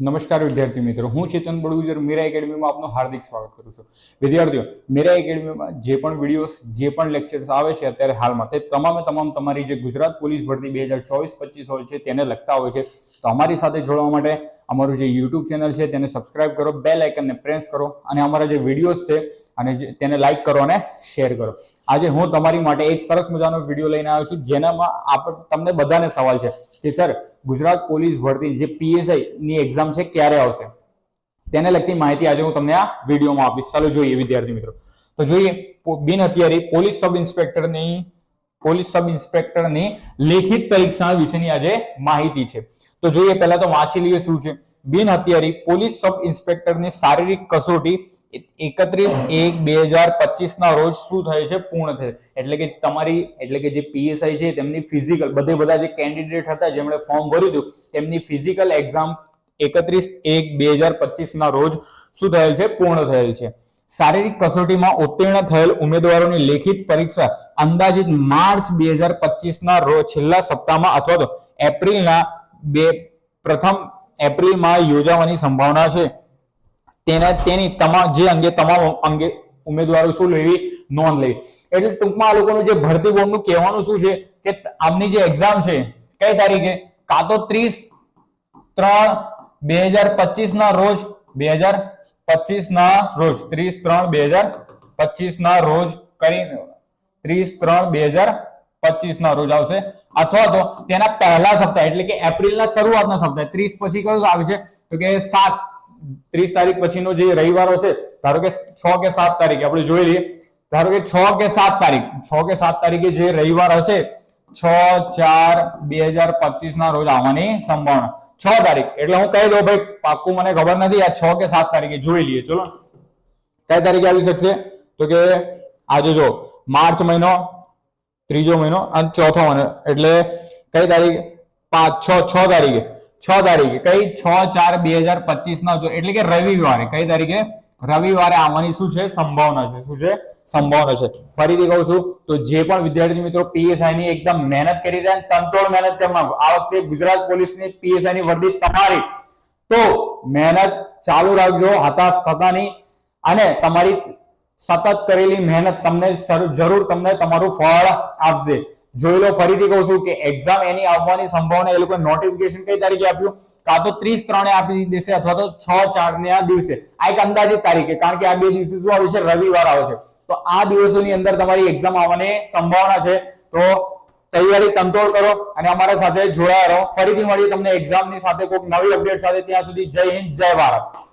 નમસ્કાર વિદ્યાર્થી મિત્રો, હું ચેતન બળગુજર, મીરા એકેડમીમાં આપનું હાર્દિક સ્વાગત કરું છું. વિદ્યાર્થીઓ, મીરા એકેડમીમાં જે પણ વિડીયોઝ જે પણ લેક્ચર્સ આવે છે અત્યારે હાલમાં, તે તમામે તમામ તમારી જે ગુજરાત પોલીસ ભરતી બે હજાર ચોવીસ પચીસ હોય છે તેને લગતા હોય છે. તો અમારી સાથે જોડવા માટે અમારું જે યુટ્યુબ ચેનલ છે તેને સબસ્ક્રાઇબ કરો બે લાઇકનને પ્રેસ કરો અને અમારા જે વિડીયોઝ છે અને તેને લાઇક કરો અને શેર કરો. આજે હું તમારી માટે એક સરસ મજાનો વીડિયો લઈને આવ્યો છું, જેનામાં આપ, તમને બધાને સવાલ છે કે, સર, ગુજરાત પોલીસ ભરતી જે પીએસઆઈ ની એક્ઝામ છે ક્યારે આવશે? તેને લગતી માહિતી આજે હું તમને આ વિડીયોમાં આપીશ. ચાલો જોઈએ વિદ્યાર્થી મિત્રો. તો જોઈએ બિન હથિયારી પોલીસ સબ ઇન્સ્પેક્ટરની, પોલીસ સબ ઇન્સ્પેક્ટરની લેખિત પરીક્ષા વિશેની આજે માહિતી છે. તો જોઈએ, પહેલા તો વાંચી લઈએ શું છે. બિન હથિયારી પોલીસ સબ ઇન્સ્પેક્ટરની શારીરિક કસોટી એકત્રીસ એક બે હજાર પચીસ ના રોજ શું થાય છે? પૂર્ણ થાય એટલે કે તમારી, એટલે કે જે પીએસઆઈ છે, તેમની ફિઝિકલ બધે બધા જે કેન્ડિડેટ હતા, જેમણે ફોર્મ ભર્યું હતું, તેમની ફિઝિકલ એક્ઝામ એકત્રીસ એક બે હજાર પચીસ ના રોજ શું થયેલ છે? પૂર્ણ થયેલ છે. શારીરિક કસોટીમાં ઉત્તીર્ણ થયેલ ઉમેદવારોની લેખિત પરીક્ષા અંદાજિત માર્ચ બે હજાર પચીસ ના રોજ છેલ્લા સપ્તાહમાં અથવા તો એપ્રિલના બે, પ્રથમ એપ્રિલમાં યોજાવાની સંભાવના છે. તેના, તેની તમામ, જે અંગે તમામ અંગે ઉમેદવારો શું લેવી? નોંધ લેવી. એટલે ટૂંકમાં આ લોકોનું જે ભરતી બોર્ડનું કહેવાનું શું છે કે આમની જે એક્ઝામ છે, કઈ તારીખે? કાં તો ત્રીસ, ત્રણ બે હજાર પચીસ ના રોજ, બે હજાર પચીસ ના રોજ, ત્રીસ ત્રણ, બે હજાર પચીસ ના રોજ કરી ત્રીસ ત્રણ, બે હજાર પચીસ ના રોજ આવશે. અથવા તો તેના પહેલા સપ્તાહ, એટલે કે એપ્રિલના શરૂઆતના સપ્તાહ, ત્રીસ પછી કયો આવે છે? તો કે સાત, ત્રીસ તારીખ પછીનો જે રવિવાર હશે, ધારો કે છ કે સાત તારીખે, આપણે જોઈ લઈએ. ધારો કે છ કે સાત તારીખ, છ કે સાત તારીખે જે રવિવાર હશે છ, ચાર, બે હજાર પચીસ રોજ આવવાની સંભાવના. છ તારીખ. એટલે હું કહી દઉં ભાઈ, પાક્કું મને ખબર નથી, આ છ કે સાત તારીખે જોઈ લઈએ. ચલો. કઈ તારીખે આવી શકશે? તો કે આજે જો, માર્ચ મહિનો, ત્રીજો મહિનો અને ચોથો મહિનો. એટલે કઈ તારીખ? પાંચ, છ છ તારીખે. છ તારીખે. કઈ? છ, ચાર, બે હજાર પચીસ ના જો, એટલે કે રવિવારે. કઈ તારીખે? રવિવારે આવવાની શું છે? સંભાવના છે. શું છે? સંભાવના છે. ફરીથી કહું છું તો જે પણ વિદ્યાર્થી મિત્રો પીએસઆઈ ની એકદમ મહેનત કરી રહ્યા છે, તનતોડ મહેનત કરવા આ વખતે ગુજરાત પોલીસની પીએસઆઈ ની વર્દી તમારી. તો મહેનત ચાલુ રાખજો હતાશ થતા નહીં. અને તમારી સતત કરેલી મહેનત તમને જરૂર તમને તમારું ફળ આપશે. જોઈ લો, ફરીથી કહું છું કે એક્ઝામ એની આવવાની સંભાવના એ લોકો નોટિફિકેશન કઈ તારીખે આપ્યું? કાં તો ત્રીસ ત્રણે આપી દેશે અથવા તો છ ચાર ને આ દિવસે. આ એક અંદાજિત તારીખે, કારણ કે આ બે દિવસે શું આવે છે? રવિવાર આવે છે. તો આ દિવસોની અંદર તમારી એક્ઝામ આવવાની સંભાવના છે. તો તૈયારી તંતોડ કરો અને અમારા સાથે જોડાયા રહો. ફરીથી મળીએ તમને એક્ઝામની સાથે, કોઈક નવી અપડેટ સાથે. ત્યાં સુધી જય હિન્દ, જય ભારત.